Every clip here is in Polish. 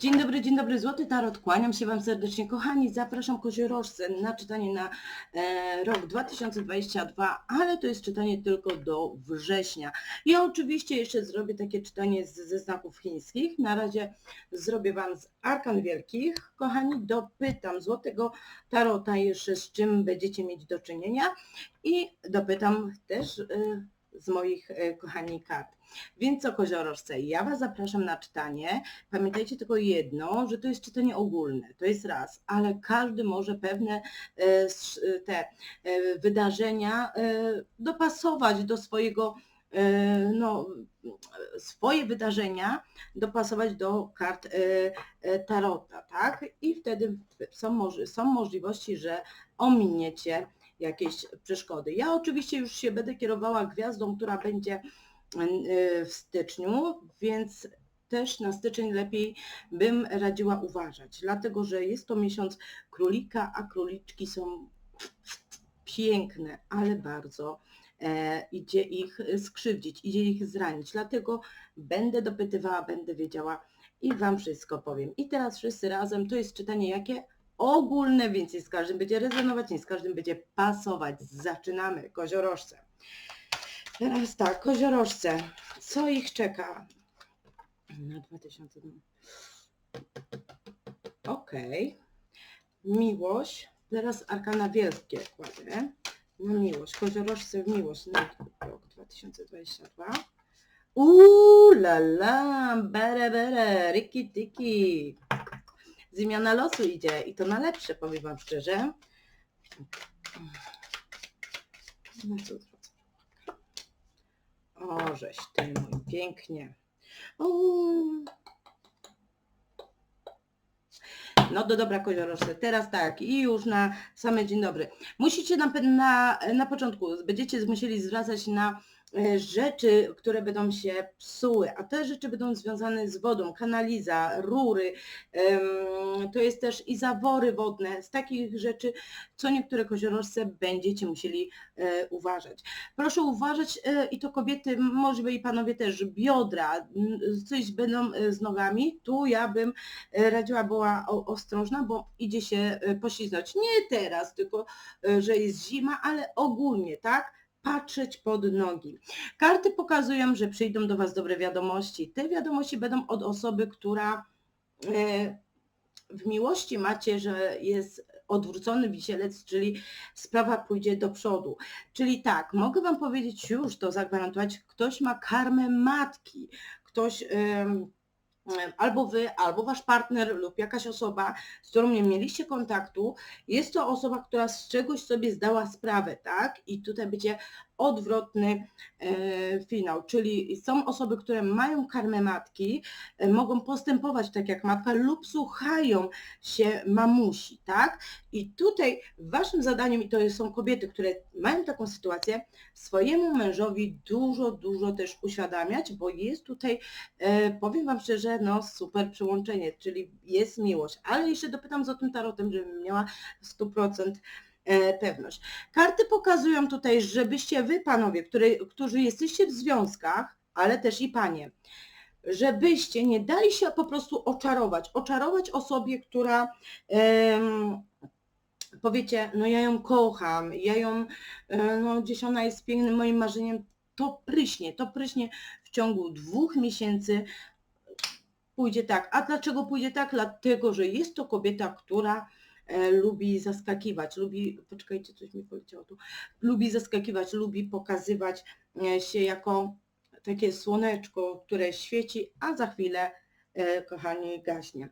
Dzień dobry, dzień dobry, Złoty Tarot. Kłaniam się Wam serdecznie. Kochani, zapraszam koziorożce na czytanie na e, rok 2022, ale to jest czytanie tylko do września. Ja oczywiście jeszcze zrobię takie czytanie z, ze znaków chińskich. Na razie zrobię Wam z arkan wielkich. Kochani, dopytam Złotego Tarota jeszcze z czym będziecie mieć do czynienia i dopytam też e, z moich, e, kochani, kart. Więc co, koziorożce, ja Was zapraszam na czytanie. Pamiętajcie tylko jedno, że to jest czytanie ogólne, to jest raz, ale każdy może pewne e, te e, wydarzenia dopasować do swojego, no, swoje wydarzenia dopasować do kart tarota, tak? I wtedy są, są możliwości, że ominiecie jakieś przeszkody. Ja oczywiście już się będę kierowała gwiazdą, która będzie e, w styczniu, więc też na styczeń lepiej bym radziła uważać, dlatego że jest to miesiąc królika, a króliczki są piękne, ale bardzo e, idzie ich skrzywdzić, idzie ich zranić. Dlatego będę dopytywała, będę wiedziała i Wam wszystko powiem. I teraz wszyscy razem, to jest czytanie jakie? Ogólne, więc z każdym będzie rezonować, nie z każdym będzie pasować. Zaczynamy, koziorożce. Teraz tak, koziorożce, co ich czeka? Na 2000. Okej. Miłość. Teraz arkana wielkie kładę. Na miłość. Koziorożce w miłość na rok 2022. Uuu, la la, bere bere, riki tiki. Zmiana losu idzie i to na lepsze, powiem Wam szczerze. No uwagę? O, żeś ty mój, pięknie. No do dobra koziorożce. Teraz tak i już na same dzień dobry. Musicie na, na, na początku, będziecie musieli zwracać na rzeczy, które będą się psuły, a te rzeczy będą związane z wodą, kanaliza, rury, to jest też i zawory wodne, z takich rzeczy, co niektóre koziorożce będziecie musieli e, uważać. Proszę uważać e, i to kobiety, może i panowie też, biodra, coś będą e, z nogami, tu ja bym radziła była ostrożna, bo idzie się poślizgnąć. Nie teraz, tylko że jest zima, ale ogólnie, tak? Patrzeć pod nogi. Karty pokazują, że przyjdą do Was dobre wiadomości. Te wiadomości będą od osoby, która e, w miłości macie, że jest odwrócony wisielec, czyli sprawa pójdzie do przodu. Czyli tak, mogę Wam powiedzieć już, to zagwarantować, ktoś ma karmę matki, ktoś... em, albo wy, albo wasz partner lub jakaś osoba, z którą nie mieliście kontaktu, jest to osoba, która z czegoś sobie zdała sprawę, tak? I tutaj będzie odwrotny e, finał, czyli są osoby, które mają karmę matki, e, mogą postępować tak jak matka lub słuchają się mamusi, tak? I tutaj waszym zadaniem, i to są kobiety, które mają taką sytuację, swojemu mężowi dużo, dużo też uświadamiać, bo jest tutaj E, powiem Wam szczerze, no super przyłączenie, czyli jest miłość, ale jeszcze dopytam z tym tarotem, żebym miała 100% e, pewność. Karty pokazują tutaj, żebyście Wy, panowie, które, którzy jesteście w związkach, ale też i panie, żebyście nie dali się po prostu oczarować, oczarować osobie, która powiecie, no ja ją kocham, ja ją, e, no gdzieś ona jest pięknym moim marzeniem, to pryśnie, to pryśnie w ciągu dwóch miesięcy pójdzie tak. A dlaczego pójdzie tak? Dlatego, że jest to kobieta, która e, lubi zaskakiwać, lubi, poczekajcie, coś mi poleciało tu, lubi zaskakiwać, lubi pokazywać e, się jako takie słoneczko, które świeci, a za chwilę kochani, gaśnie.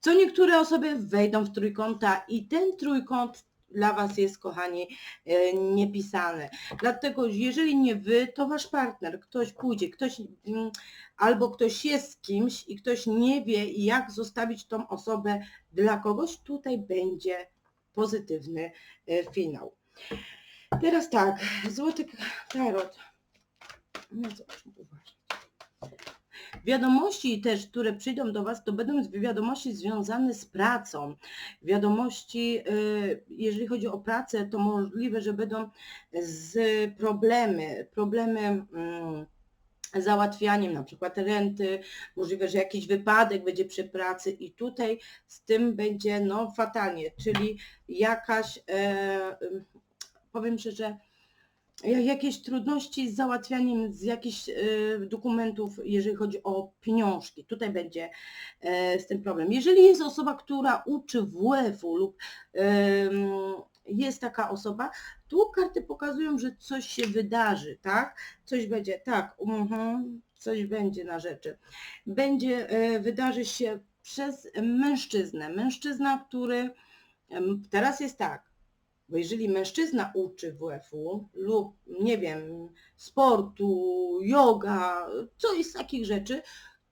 Co niektóre osoby wejdą w trójkąta i ten trójkąt dla Was jest, kochani, e, niepisany. Dlatego, jeżeli nie Wy, to Wasz partner, ktoś pójdzie, ktoś mm, albo ktoś jest z kimś i ktoś nie wie, jak zostawić tą osobę dla kogoś, tutaj będzie pozytywny e, finał. Teraz tak, złoty tarot. No co uważać. Wiadomości też, które przyjdą do Was, to będą wiadomości związane z pracą. Wiadomości, y, jeżeli chodzi o pracę, to możliwe, że będą z problemy, problemy mm, załatwianiem na przykład renty, możliwe, że jakiś wypadek będzie przy pracy i tutaj z tym będzie no fatalnie, czyli jakaś, e, powiem szczerze, jakieś trudności z załatwianiem z jakichś e, dokumentów, jeżeli chodzi o pieniążki. Tutaj będzie e, z tym problem. Jeżeli jest osoba, która uczy WF-u lub em, jest taka osoba, tu karty pokazują, że coś się wydarzy, tak? Coś będzie, tak, mhm, coś będzie na rzeczy. Będzie, e, wydarzy się przez mężczyznę. Mężczyzna, który teraz jest tak, bo jeżeli mężczyzna uczy WF-u lub, nie wiem, sportu, yoga, coś z takich rzeczy,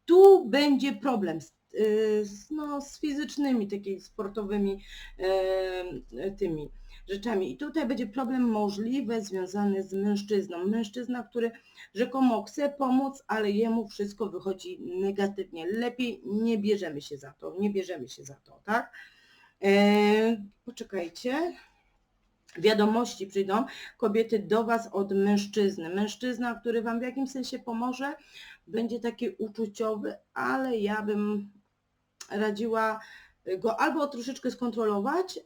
tu będzie problem z, y, z, no, z fizycznymi, takimi sportowymi e, tymi rzeczami. I tutaj będzie problem możliwy związany z mężczyzną. Mężczyzna, który rzekomo chce pomóc, ale jemu wszystko wychodzi negatywnie. Lepiej nie bierzemy się za to, nie bierzemy się za to, tak? E, poczekajcie wiadomości przyjdą kobiety do Was od mężczyzny. Mężczyzna, który Wam w jakimś sensie pomoże, będzie taki uczuciowy, ale ja bym radziła go albo troszeczkę skontrolować,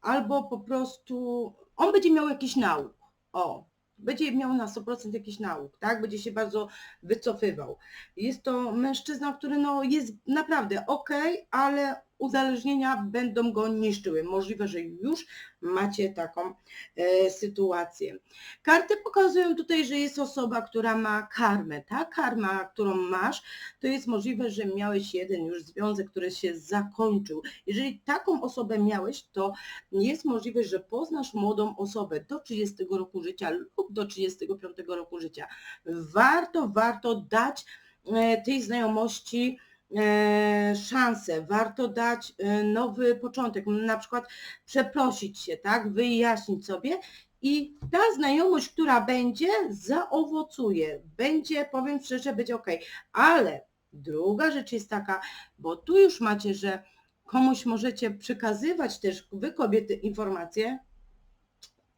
albo po prostu on będzie miał jakiś nauk. O, będzie miał na 100% jakiś nauk, tak? Będzie się bardzo wycofywał. Jest to mężczyzna, który no jest naprawdę ok, ale uzależnienia będą go niszczyły. Możliwe, że już macie taką e, sytuację. Karty pokazują tutaj, że jest osoba, która ma karmę. Ta karma, którą masz, to jest możliwe, że miałeś jeden już związek, który się zakończył. Jeżeli taką osobę miałeś, to jest możliwe, że poznasz młodą osobę do 30 roku życia lub do 35 roku życia. Warto, warto dać e, tej znajomości szansę, warto dać e, nowy początek, na przykład przeprosić się, tak, wyjaśnić sobie i ta znajomość, która będzie, zaowocuje, będzie, powiem szczerze, będzie ok. Ale druga rzecz jest taka, bo tu już macie, że komuś możecie przekazywać też wy kobiety informacje,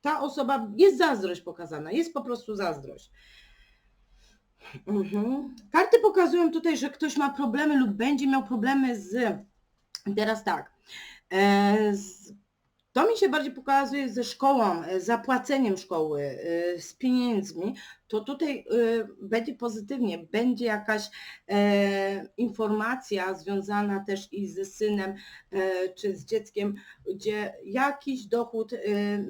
ta osoba, jest zazdrość pokazana, jest po prostu zazdrość. Mhm. Karty pokazują tutaj, że ktoś ma problemy lub będzie miał problemy z. Teraz tak. E, z, to mi się bardziej pokazuje ze szkołą, e, zapłaceniem szkoły, e, z pieniędzmi. To tutaj będzie pozytywnie, będzie jakaś informacja związana też i ze synem czy z dzieckiem, gdzie jakiś dochód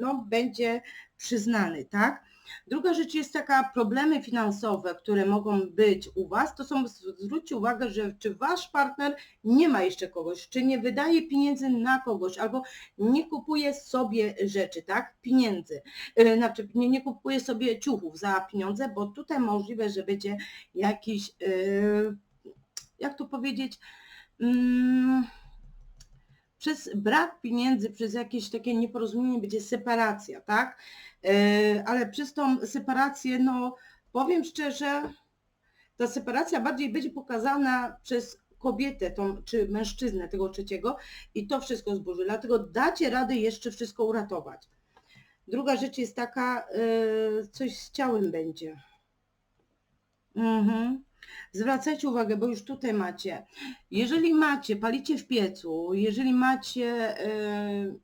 no, będzie przyznany, tak? Druga rzecz jest taka, problemy finansowe, które mogą być u Was, to są, zwróćcie uwagę, że czy Wasz partner nie ma jeszcze kogoś, czy nie wydaje pieniędzy na kogoś, albo nie kupuje sobie rzeczy, tak, pieniędzy, yy, znaczy nie, nie kupuje sobie ciuchów za pieniądze, bo tutaj możliwe, że będzie jakiś, yy, jak to powiedzieć, yy, przez brak pieniędzy, przez jakieś takie nieporozumienie będzie separacja, tak? E, ale przez tą separację, no powiem szczerze, ta separacja bardziej będzie pokazana przez kobietę tą, czy mężczyznę tego trzeciego i to wszystko zburzy. Dlatego dacie radę jeszcze wszystko uratować. Druga rzecz jest taka, e, coś z ciałem będzie. Mhm. Zwracajcie uwagę, bo już tutaj macie. Jeżeli macie, palicie w piecu, jeżeli macie e,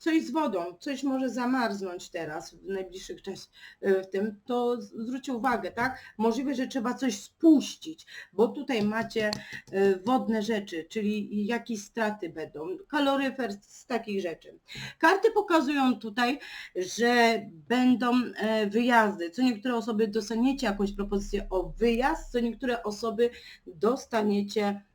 coś z wodą, coś może zamarznąć teraz w najbliższych czas w tym, to zwróćcie uwagę, tak? Możliwe, że trzeba coś spuścić, bo tutaj macie e, wodne rzeczy, czyli jakieś straty będą, kaloryfer z takich rzeczy. Karty pokazują tutaj, że będą e, wyjazdy. Co niektóre osoby dostaniecie jakąś propozycję o wyjazd, co niektóre osoby dostaniecie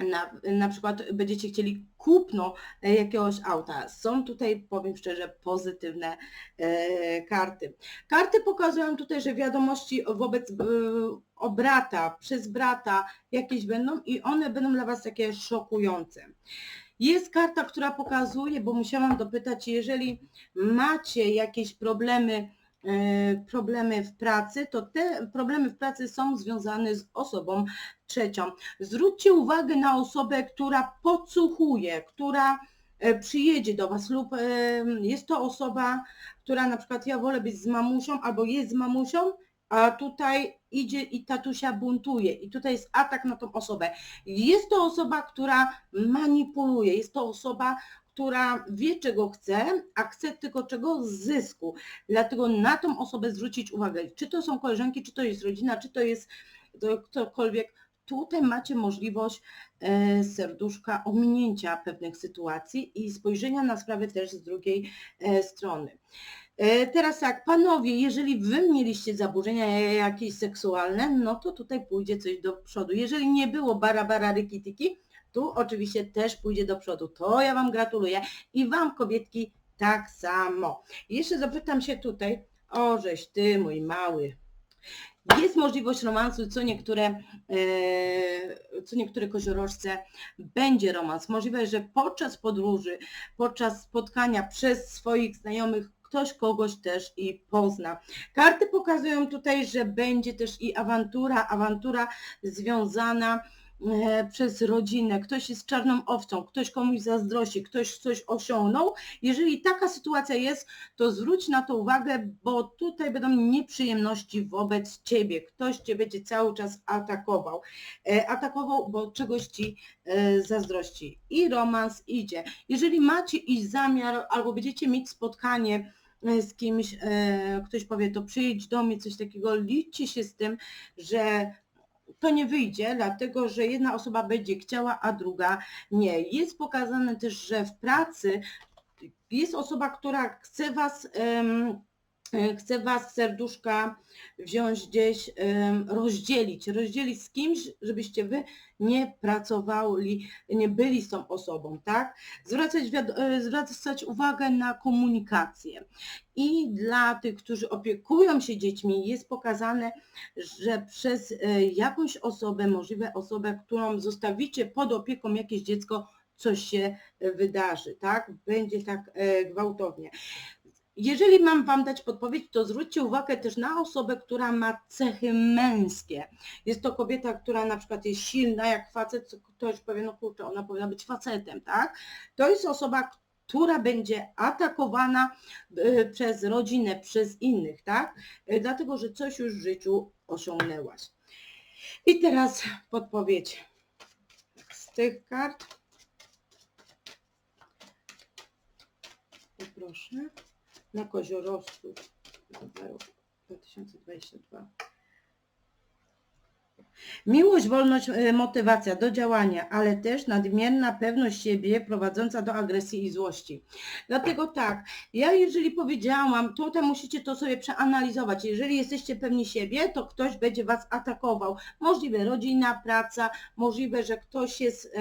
na, na przykład będziecie chcieli kupno e, jakiegoś auta. Są tutaj, powiem szczerze, pozytywne e, karty. Karty pokazują tutaj, że wiadomości wobec e, o brata, przez brata jakieś będą i one będą dla Was takie szokujące. Jest karta, która pokazuje, bo musiałam dopytać, jeżeli macie jakieś problemy, problemy w pracy, to te problemy w pracy są związane z osobą trzecią. Zwróćcie uwagę na osobę, która podsłuchuje, która e, przyjedzie do Was lub e, jest to osoba, która na przykład ja wolę być z mamusią albo jest z mamusią, a tutaj idzie i tatusia buntuje i tutaj jest atak na tą osobę. Jest to osoba, która manipuluje, jest to osoba, która wie czego chce, a chce tylko czego? Zysku. Dlatego na tą osobę zwrócić uwagę. Czy to są koleżanki, czy to jest rodzina, czy to jest to ktokolwiek. Tutaj macie możliwość e, serduszka ominięcia pewnych sytuacji i spojrzenia na sprawę też z drugiej e, strony. E, Teraz tak, panowie, jeżeli wy mieliście zaburzenia jakieś seksualne, no to tutaj pójdzie coś do przodu. Jeżeli nie było bara bara ryki tiki, tu oczywiście też pójdzie do przodu. To ja wam gratuluję i wam kobietki tak samo. Jeszcze zapytam się tutaj, o żeś ty mój mały, jest możliwość romansu, co niektóre, e, co niektóre koziorożce będzie romans. Możliwe, że podczas podróży, podczas spotkania przez swoich znajomych ktoś kogoś też i pozna. Karty pokazują tutaj, że będzie też i awantura, awantura związana przez rodzinę, ktoś jest czarną owcą, ktoś komuś zazdrości, ktoś coś osiągnął. Jeżeli taka sytuacja jest, to zwróć na to uwagę, bo tutaj będą nieprzyjemności wobec ciebie. Ktoś cię będzie cały czas atakował. E, Atakował, bo czegoś ci e, zazdrości. I romans idzie. Jeżeli macie iść zamiar, albo będziecie mieć spotkanie e, z kimś, e, ktoś powie, to przyjdź do mnie, coś takiego, liczcie się z tym, że to nie wyjdzie, dlatego że jedna osoba będzie chciała, a druga nie. Jest pokazane też, że w pracy jest osoba, która chce was, chce was serduszka wziąć gdzieś, rozdzielić, rozdzielić z kimś, żebyście wy nie pracowali, nie byli z tą osobą, tak? Zwracać, e, zwracać uwagę na komunikację. I dla tych, którzy opiekują się dziećmi, jest pokazane, że przez e, jakąś osobę, możliwe osobę, którą zostawicie pod opieką jakieś dziecko, coś się e, wydarzy, tak? Będzie tak e, gwałtownie. Jeżeli mam Wam dać podpowiedź, to zwróćcie uwagę też na osobę, która ma cechy męskie. Jest to kobieta, która na przykład jest silna jak facet, ktoś powie, no kurczę, ona powinna być facetem, tak? To jest osoba, która będzie atakowana y, przez rodzinę, przez innych, tak? Y, Dlatego, że coś już w życiu osiągnęłaś. I teraz podpowiedź z tych kart. Poproszę. Na rok 2022. Miłość, wolność, e, motywacja do działania, ale też nadmierna pewność siebie prowadząca do agresji i złości. Dlatego tak, ja jeżeli powiedziałam, tutaj musicie to sobie przeanalizować. Jeżeli jesteście pewni siebie, to ktoś będzie Was atakował. Możliwe rodzina, praca, możliwe, że ktoś jest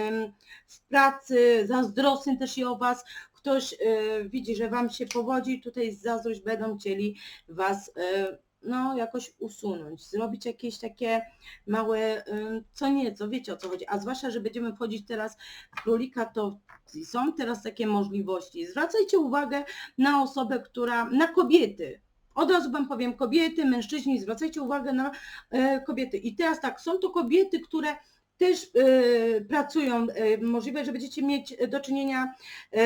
w pracy zazdrosny też i o Was, ktoś e, widzi, że Wam się powodzi, tutaj z zazdrość będą chcieli Was e, no, jakoś usunąć, zrobić jakieś takie małe, ym, co nieco, wiecie o co chodzi, a zwłaszcza, że będziemy wchodzić teraz w królika, to są teraz takie możliwości. Zwracajcie uwagę na osobę, która, na kobiety, od razu Wam powiem, kobiety, mężczyźni, zwracajcie uwagę na e, kobiety. I teraz tak, są to kobiety, które też e, pracują, e, możliwe, że będziecie mieć do czynienia, e,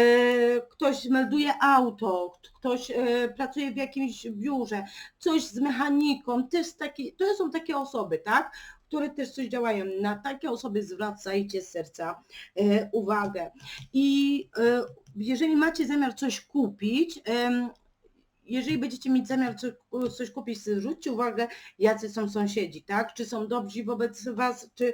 ktoś melduje auto, ktoś e, pracuje w jakimś biurze, coś z mechaniką, też taki, to są takie osoby, tak, które też coś działają. Na takie osoby zwracajcie z serca e, uwagę. I e, jeżeli macie zamiar coś kupić, jeżeli będziecie mieć zamiar coś, kupić, zwróćcie uwagę, jacy są sąsiedzi, tak? Czy są dobrzy wobec Was, czy e,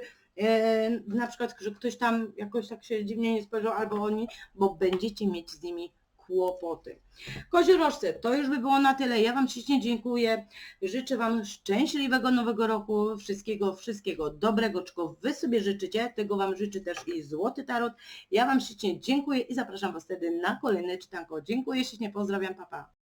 na przykład, że ktoś tam jakoś tak się dziwnie nie spojrzał, albo oni, bo będziecie mieć z nimi kłopoty. Koziorożce, to już by było na tyle. Ja Wam ślicznie dziękuję. Życzę Wam szczęśliwego nowego roku, wszystkiego, wszystkiego dobrego, czego Wy sobie życzycie. Tego Wam życzy też i Złoty Tarot. Ja Wam ślicznie dziękuję i zapraszam Was wtedy na kolejne czytanko. Dziękuję ślicznie, pozdrawiam, papa. Pa.